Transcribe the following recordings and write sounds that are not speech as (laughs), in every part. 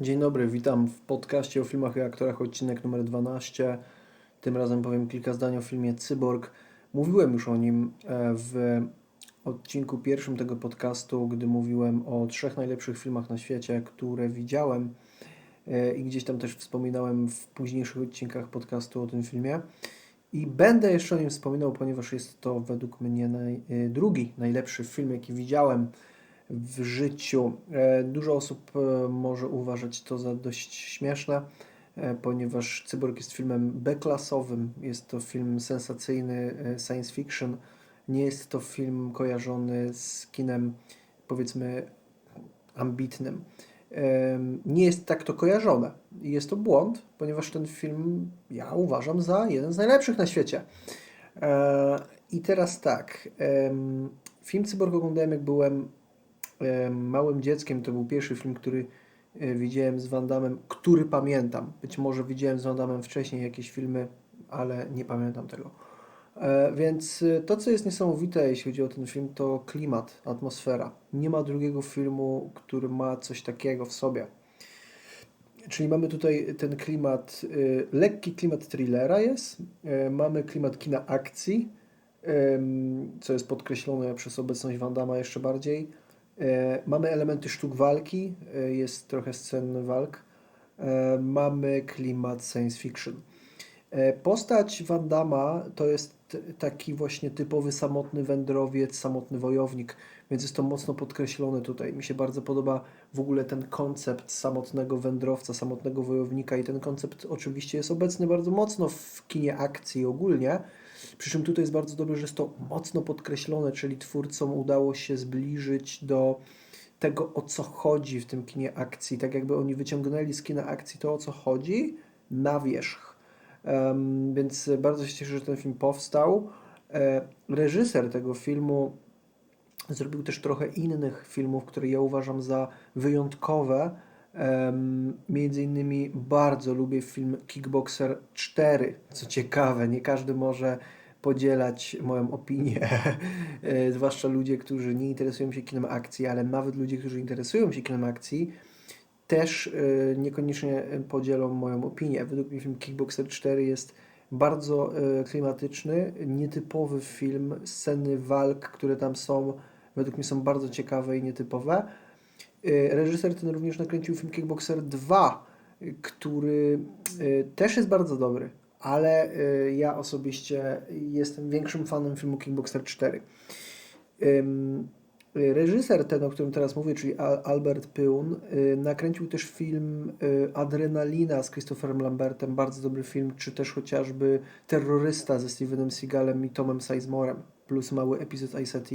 Dzień dobry, witam w podcaście o filmach i aktorach, odcinek numer 12. Tym razem powiem kilka zdań o filmie Cyborg. Mówiłem już o nim e, w odcinku pierwszym tego podcastu, gdy mówiłem o trzech najlepszych filmach na świecie, które widziałem e, i gdzieś tam też wspominałem w późniejszych odcinkach podcastu o tym filmie. I będę jeszcze o nim wspominał, ponieważ jest to według mnie naj, e, drugi najlepszy film, jaki widziałem w życiu. E, Dużo osób e, może uważać to za dość śmieszne, e, ponieważ Cyborg jest filmem B-klasowym, jest to film sensacyjny, science fiction. Nie jest to film kojarzony z kinem, powiedzmy, ambitnym. Nie jest tak to kojarzone. Jest to błąd, ponieważ ten film ja uważam za jeden z najlepszych na świecie. I teraz tak. Film Cyborg oglądałem, jak byłem małym dzieckiem. To był pierwszy film, który e, widziałem z Van który pamiętam. Być może widziałem z Van wcześniej jakieś filmy, ale nie pamiętam tego. E, Więc e, to, co jest niesamowite, jeśli chodzi o ten film, to klimat, atmosfera. Nie ma drugiego filmu, który ma coś takiego w sobie. Czyli mamy tutaj ten klimat, lekki klimat thrillera jest, mamy klimat kina akcji, co jest podkreślone przez obecność Van Damme jeszcze bardziej. Y, mamy elementy sztuk walki, y, jest trochę scen walk. Y, mamy klimat science fiction. E, Postać Van Damma to jest taki właśnie typowy samotny wędrowiec, samotny wojownik, więc jest to mocno podkreślone tutaj. Mi się bardzo podoba w ogóle ten koncept samotnego wędrowca, samotnego wojownika i ten koncept oczywiście jest obecny bardzo mocno w kinie akcji ogólnie. Przy czym tutaj jest bardzo dobrze, że jest to mocno podkreślone, czyli twórcom udało się zbliżyć do tego, o co chodzi w tym kinie akcji. Tak jakby oni wyciągnęli z kina akcji to, o co chodzi, na wierzch. Em, więc bardzo się cieszę, że ten film powstał. E, reżyser tego filmu zrobił też trochę innych filmów, które ja uważam za wyjątkowe. Między innymi bardzo lubię film Kickboxer 4. Co ciekawe, nie każdy może podzielać moją opinię, (laughs) E, zwłaszcza ludzie, którzy nie interesują się kinem akcji, ale nawet ludzie, którzy interesują się kinem akcji, też e, niekoniecznie podzielą moją opinię. Według mnie film Kickboxer 4 jest bardzo e, klimatyczny, nietypowy film. Sceny walk, które tam są, według mnie są bardzo ciekawe i nietypowe. E, Reżyser ten również nakręcił film Kickboxer 2, e, który e, też jest bardzo dobry, ale e, ja osobiście jestem większym fanem filmu Kickboxer 4. Ym, Reżyser ten, o którym teraz mówię, czyli Al- Albert Pyun, y, nakręcił też film y, Adrenalina z Christopherem Lambertem, bardzo dobry film, czy też chociażby Terrorysta ze Stevenem Seagalem i Tomem Sizemorem, plus mały epizod ICT.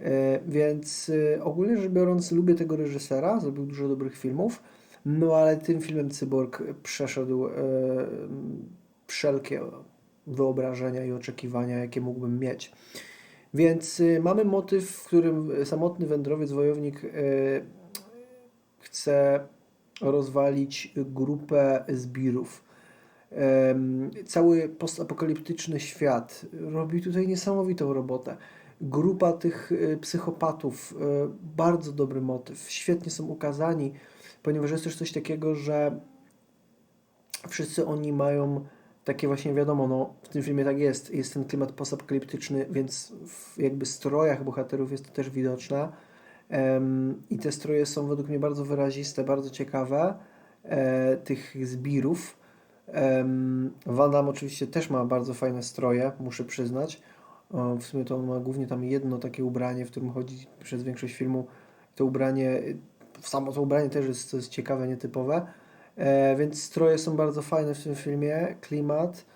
Y, Więc y, ogólnie rzecz biorąc, lubię tego reżysera, zrobił dużo dobrych filmów, no ale tym filmem Cyborg przeszedł y, wszelkie wyobrażenia i oczekiwania, jakie mógłbym mieć. Więc mamy motyw, w którym samotny wędrowiec, wojownik chce rozwalić grupę zbirów. Cały postapokaliptyczny świat robi tutaj niesamowitą robotę. Grupa tych y, psychopatów, y, bardzo dobry motyw, świetnie są ukazani, ponieważ jest też coś takiego, że wszyscy oni mają takie właśnie wiadomo, no w tym filmie tak jest, jest ten klimat postapokaliptyczny, więc w jakby strojach bohaterów jest to też widoczne. Em, I te stroje są według mnie bardzo wyraziste, bardzo ciekawe, e, tych zbirów. Em, Van Damme oczywiście też ma bardzo fajne stroje, muszę przyznać. W sumie to on ma głównie tam jedno takie ubranie, w którym chodzi przez większość filmu. To ubranie, samo to ubranie też jest, jest ciekawe, nietypowe. E, więc stroje są bardzo fajne w tym filmie, klimat.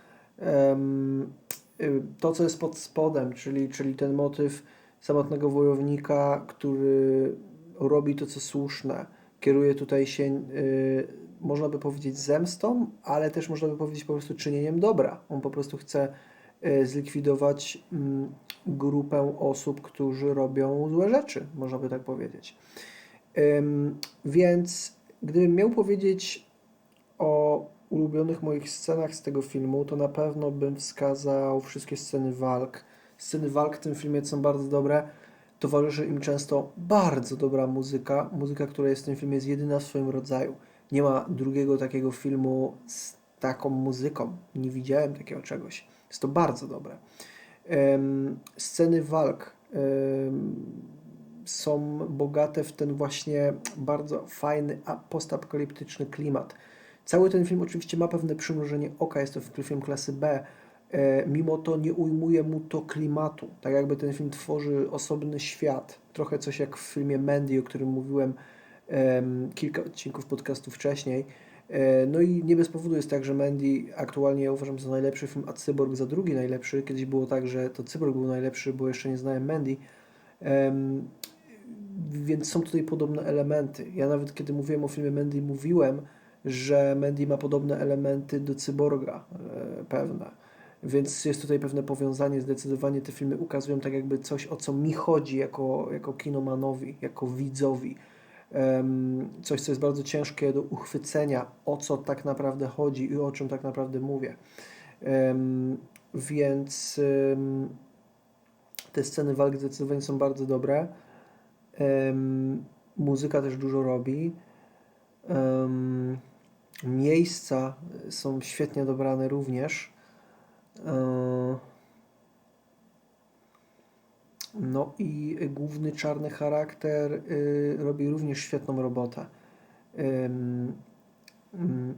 Y, to, co jest pod spodem, czyli, czyli ten motyw samotnego wojownika, który robi to, co słuszne, kieruje tutaj się, y, można by powiedzieć, zemstą, ale też można by powiedzieć po prostu czynieniem dobra. On po prostu chce zlikwidować mm, grupę osób, którzy robią złe rzeczy, można by tak powiedzieć. Więc gdybym miał powiedzieć o ulubionych moich scenach z tego filmu, to na pewno bym wskazał wszystkie sceny walk. Sceny walk w tym filmie są bardzo dobre. Towarzyszy im często bardzo dobra muzyka. Muzyka, która jest w tym filmie, jest jedyna w swoim rodzaju. Nie ma drugiego takiego filmu z taką muzyką. Nie widziałem takiego czegoś. Jest to bardzo dobre. Sceny walk są bogate w ten właśnie bardzo fajny postapokaliptyczny klimat. Cały ten film oczywiście ma pewne przymrużenie oka, jest to film klasy B, e, mimo to nie ujmuje mu to klimatu. Tak jakby ten film tworzy osobny świat. Trochę coś jak w filmie Mandy, o którym mówiłem em, kilka odcinków podcastu wcześniej. E, No i nie bez powodu jest tak, że Mandy aktualnie ja uważam za najlepszy film, a Cyborg za drugi najlepszy. Kiedyś było tak, że to Cyborg był najlepszy, bo jeszcze nie znałem Mandy. Em, Więc są tutaj podobne elementy. Ja nawet kiedy mówiłem o filmie Mandy, mówiłem, że Mandy ma podobne elementy do Cyborga e, pewne. Więc jest tutaj pewne powiązanie. Zdecydowanie te filmy ukazują tak jakby coś, o co mi chodzi jako, jako kinomanowi, jako widzowi. Coś, co jest bardzo ciężkie do uchwycenia, o co tak naprawdę chodzi i o czym tak naprawdę mówię. Więc te sceny walk zdecydowanie są bardzo dobre. Muzyka też dużo robi. Miejsca są świetnie dobrane również. No i główny czarny charakter y, robi również świetną robotę.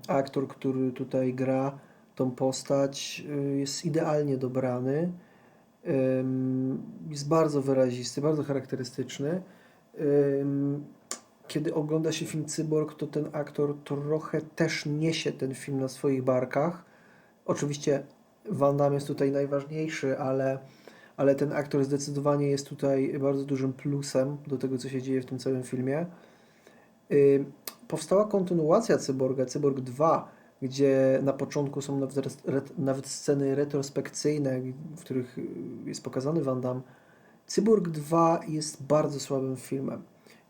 Aktor, który tutaj gra tą postać, y, jest idealnie dobrany. Jest bardzo wyrazisty, bardzo charakterystyczny. Kiedy ogląda się film Cyborg, to ten aktor trochę też niesie ten film na swoich barkach. Oczywiście Van Damme jest tutaj najważniejszy, ale, ale ten aktor zdecydowanie jest tutaj bardzo dużym plusem do tego, co się dzieje w tym całym filmie. Powstała kontynuacja Cyborga, Cyborg 2, gdzie na początku są nawet, nawet sceny retrospekcyjne, w których y, jest pokazany Van Damme. Cyborg 2 jest bardzo słabym filmem.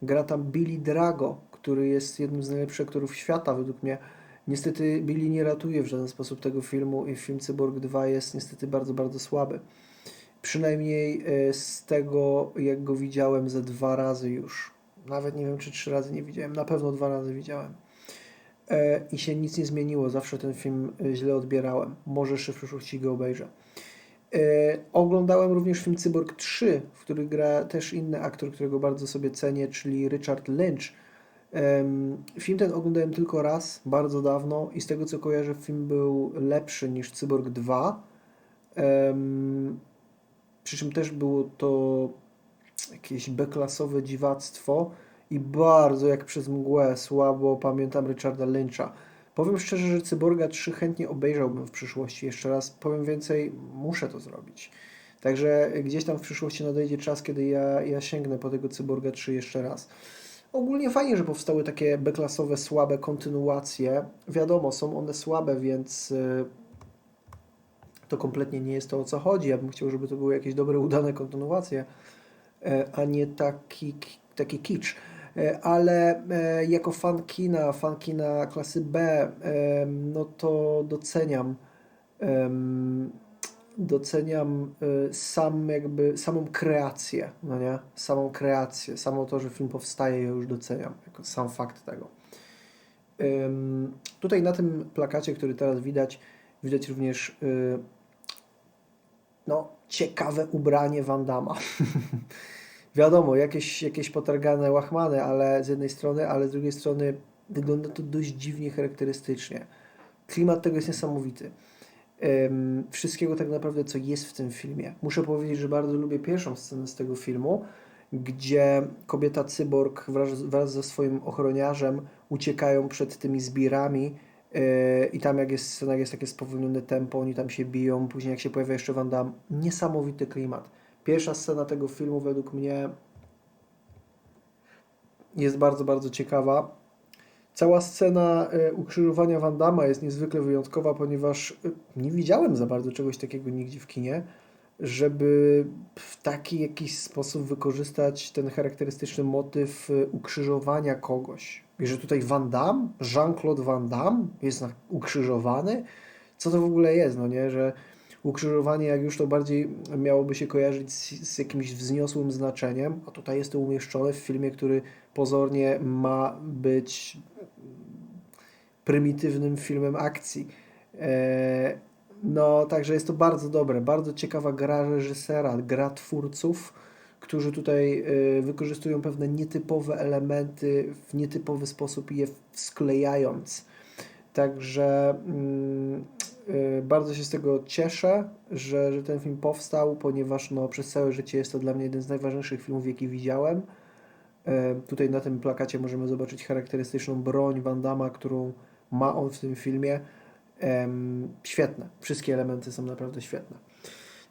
Gra tam Billy Drago, który jest jednym z najlepszych aktorów świata według mnie. Niestety Billy nie ratuje w żaden sposób tego filmu i film Cyborg 2 jest niestety bardzo, bardzo słaby. Przynajmniej e, z tego, jak go widziałem ze dwa razy już. Nawet nie wiem, czy trzy razy nie widziałem. Na pewno dwa razy widziałem. E, I się nic nie zmieniło. Zawsze ten film e, źle odbierałem. Może jeszcze w przyszłości go obejrzę. Oglądałem również film Cyborg 3, w którym gra też inny aktor, którego bardzo sobie cenię, czyli Richard Lynch. Film ten oglądałem tylko raz, bardzo dawno i z tego co kojarzę, film był lepszy niż Cyborg 2. Przy czym też było to jakieś B-klasowe dziwactwo i bardzo jak przez mgłę słabo pamiętam Richarda Lyncha. Powiem szczerze, że Cyborga 3 chętnie obejrzałbym w przyszłości. Jeszcze raz powiem więcej, muszę to zrobić. Także gdzieś tam w przyszłości nadejdzie czas, kiedy ja, ja sięgnę po tego Cyborga 3 jeszcze raz. Ogólnie fajnie, że powstały takie B-klasowe, słabe kontynuacje. Wiadomo, są one słabe, więc y, to kompletnie nie jest to o co chodzi. Ja bym chciał, żeby to były jakieś dobre, udane kontynuacje, e, a nie taki, taki kicz. E, Ale e, jako fan kina, fan kina klasy B, no to doceniam doceniam sam jakby samą kreację, no nie? Samą kreację, samo to, że film powstaje, ja już doceniam, jako sam fakt tego. Tutaj na tym plakacie, który teraz widać, widać również y, no, ciekawe ubranie Van Damma. (laughs) Wiadomo, jakieś, jakieś potargane łachmany, ale z jednej strony, ale z drugiej strony wygląda to dość dziwnie charakterystycznie. Klimat tego jest niesamowity em, wszystkiego tak naprawdę, co jest w tym filmie. Muszę powiedzieć, że bardzo lubię pierwszą scenę z tego filmu, gdzie kobieta cyborg wraz, wraz ze swoim ochroniarzem uciekają przed tymi zbirami i tam jak jest scena, jak jest takie spowolnione tempo, oni tam się biją, później jak się pojawia jeszcze Van Damme, niesamowity klimat. Pierwsza scena tego filmu według mnie jest bardzo, bardzo ciekawa. Cała scena e, ukrzyżowania Van Damma jest niezwykle wyjątkowa, ponieważ e, nie widziałem za bardzo czegoś takiego nigdzie w kinie, żeby w taki jakiś sposób wykorzystać ten charakterystyczny motyw e, ukrzyżowania kogoś. I że tutaj Van Damme, Jean-Claude Van Damme jest ukrzyżowany? Co to w ogóle jest, no nie? Że ukrzyżowanie, jak już to bardziej miałoby się kojarzyć z, z jakimś wzniosłym znaczeniem, a tutaj jest to umieszczone w filmie, który pozornie ma być prymitywnym filmem akcji. E, no, także jest to bardzo dobre, bardzo ciekawa gra reżysera, gra twórców, którzy tutaj y, wykorzystują pewne nietypowe elementy w nietypowy sposób je sklejając. Także mm, y, bardzo się z tego cieszę, że, że ten film powstał, ponieważ no, przez całe życie jest to dla mnie jeden z najważniejszych filmów, jaki widziałem. E, tutaj na tym plakacie możemy zobaczyć charakterystyczną broń Van Damme, którą ma on w tym filmie. Świetne. Wszystkie elementy są naprawdę świetne.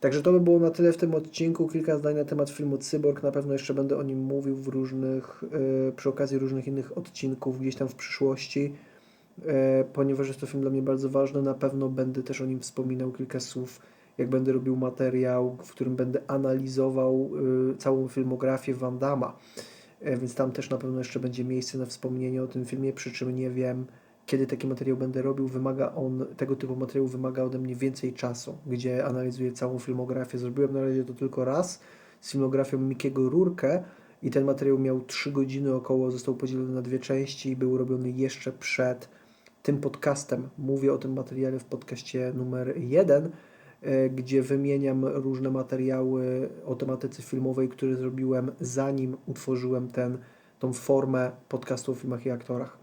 Także to by było na tyle w tym odcinku. Kilka zdań na temat filmu Cyborg. Na pewno jeszcze będę o nim mówił w różnych, y, przy okazji różnych innych odcinków gdzieś tam w przyszłości, y, ponieważ jest to film dla mnie bardzo ważny. Na pewno będę też o nim wspominał kilka słów, jak będę robił materiał, w którym będę analizował y, całą filmografię Van więc tam też na pewno jeszcze będzie miejsce na wspomnienie o tym filmie, przy czym nie wiem, kiedy taki materiał będę robił, wymaga on, tego typu materiał wymaga ode mnie więcej czasu, gdzie analizuję całą filmografię. Zrobiłem na razie to tylko raz z filmografią Mikiego Rurkę i ten materiał miał 3 godziny około, został podzielony na dwie części i był robiony jeszcze przed tym podcastem. Mówię o tym materiale w podcaście numer 1, gdzie wymieniam różne materiały o tematyce filmowej, które zrobiłem zanim utworzyłem ten, tą formę podcastu o filmach i aktorach.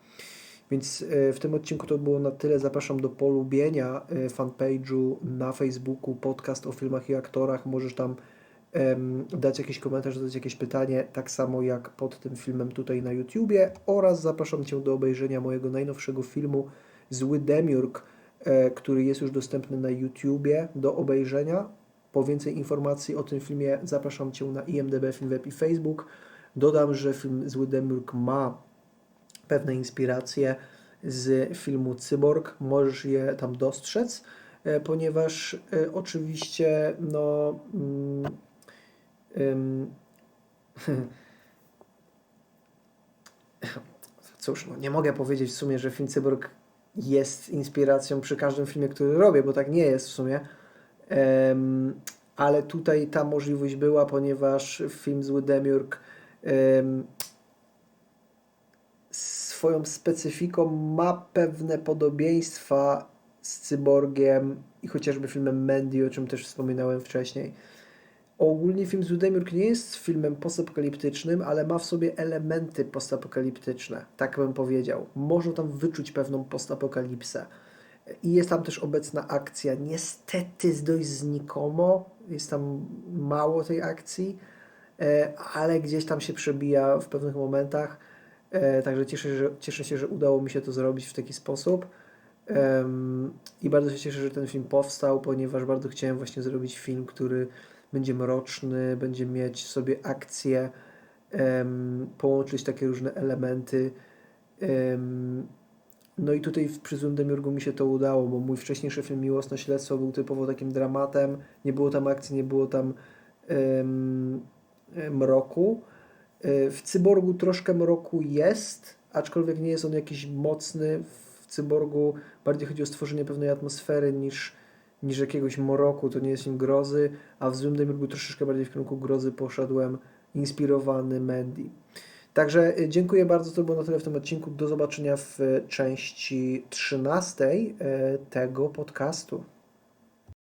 Więc e, w tym odcinku to było na tyle. Zapraszam do polubienia e, fanpage'u na Facebooku, podcast o filmach i aktorach. Możesz tam dać jakiś komentarz, zadać jakieś pytanie, tak samo jak pod tym filmem tutaj na YouTubie. Oraz zapraszam Cię do obejrzenia mojego najnowszego filmu Zły Demiurg, e, który jest już dostępny na YouTubie do obejrzenia. Po więcej informacji o tym filmie zapraszam Cię na IMDB, Filmweb i Facebook. Dodam, że film Zły Demiurg ma pewne inspiracje z filmu Cyborg, możesz je tam dostrzec, e, ponieważ e, oczywiście no mm, (laughs) cóż, no, nie mogę powiedzieć w sumie, że film Cyborg jest inspiracją przy każdym filmie, który robię, bo tak nie jest w sumie. ale tutaj ta możliwość była, ponieważ film Zły Demiurg swoją specyfiką ma pewne podobieństwa z Cyborgiem i chociażby filmem Mandy, o czym też wspominałem wcześniej. Ogólnie film z Demiurg nie jest filmem postapokaliptycznym, ale ma w sobie elementy postapokaliptyczne, tak bym powiedział. Można tam wyczuć pewną postapokalipsę. I jest tam też obecna akcja. Niestety dość znikomo, jest tam mało tej akcji, e, ale gdzieś tam się przebija w pewnych momentach także cieszę, że, cieszę się, że udało mi się to zrobić w taki sposób. I bardzo się cieszę, że ten film powstał, ponieważ bardzo chciałem właśnie zrobić film, który będzie mroczny, będzie mieć w sobie akcję, połączyć takie różne elementy. No i tutaj przy Zundemiurgu mi się to udało, bo mój wcześniejszy film Miłosne Śledztwo był typowo takim dramatem. Nie było tam akcji, nie było tam um, mroku. E, w Cyborgu troszkę mroku jest, aczkolwiek nie jest on jakiś mocny. W Cyborgu bardziej chodzi o stworzenie pewnej atmosfery niż, niż jakiegoś mroku, to nie jest film grozy, a w Złym Demiurgu troszeczkę bardziej w kierunku grozy poszedłem, inspirowany Mandy. Także e, dziękuję bardzo, to było na tyle w tym odcinku. Do zobaczenia w części 13 e, tego podcastu.